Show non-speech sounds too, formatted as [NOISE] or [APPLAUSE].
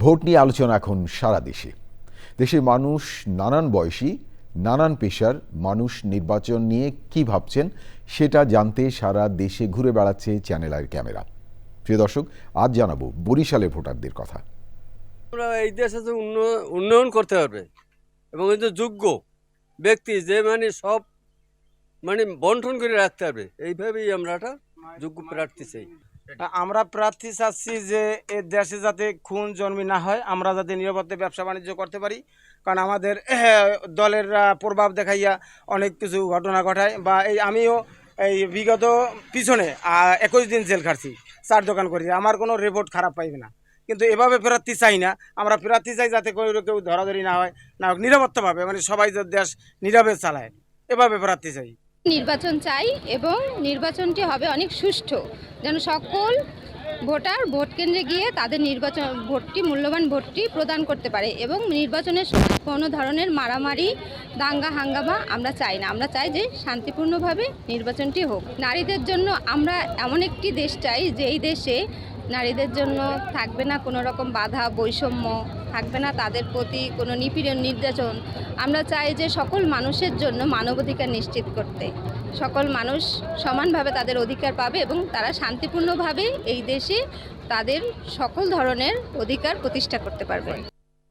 Vote নিয়ে আলোচনা এখন সারা দেশে। দেশের মানুষ নানান বয়সী, নানান পেশার মানুষ নির্বাচন নিয়ে কি ভাবছেন সেটা জানতে সারা দেশে ঘুরে বেড়াচ্ছে চ্যানেল আইয়ের ক্যামেরা। প্রিয় দর্শক, আজ জানাব বরিশালের ভোটারদের কথা। আমরা এই দেশে উন্নয়ন করতে পারবে এবং এই যে যোগ্য ব্যক্তি যে মানে সব মানে বন্টন করে রাখতে পারবে, এইভাবেই আমরা একটা যোগ্য প্রার্থী চাই। আমরা প্রার্থী চাচ্ছি যে এ দেশে যাতে খুন জন্মি না হয়, আমরা যাতে নিরাপদে ব্যবসা বাণিজ্য করতে পারি। কারণ আমাদের [CLEARS THROAT] দলের প্রভাব দেখাইয়া অনেক কিছু ঘটনা ঘটায় বা এই আমিও এই বিগত পিছনে একুশ দিন জেল খাটছি, চার দোকান করি আমার কোনো রিপোর্ট খারাপ পাইবে না। কিন্তু এভাবে প্রার্থী চাই না। আমরা প্রার্থী চাই যাতে করে কেউ ধরাধরি না হয়, না হোক, নিরাপত্তাভাবে। মানে সবাই দেশ নীরবে চালায়, এভাবে প্রার্থী চাই। নির্বাচন চাই এবং নির্বাচনটি হবে অনেক সুষ্ঠু যেন সকল ভোটার ভোট কেন্দ্রে গিয়ে তাদের নির্বাচন, ভোটটি, মূল্যবান ভোটটি প্রদান করতে পারে এবং নির্বাচনের কোনো ধরনের মারামারি, দাঙ্গা, হাঙ্গামা আমরা চাই না। আমরা চাই যে শান্তিপূর্ণভাবে নির্বাচনটি হোক। নারীদের জন্য আমরা এমন একটি দেশ চাই যে এই দেশে নারীদের জন্য থাকবে না কোনো রকম বাধা, বৈষম্য, থাকবে না তাদের প্রতি কোনো নিপীড়ন, নির্যাতন। আমরা চাই যে সকল মানুষের জন্য মানবাধিকার নিশ্চিত করতে। সকল মানুষ সমানভাবে তাদের অধিকার পাবে এবং তারা শান্তিপূর্ণভাবে এই দেশে তাদের সকল ধরনের অধিকার প্রতিষ্ঠা করতে পারবে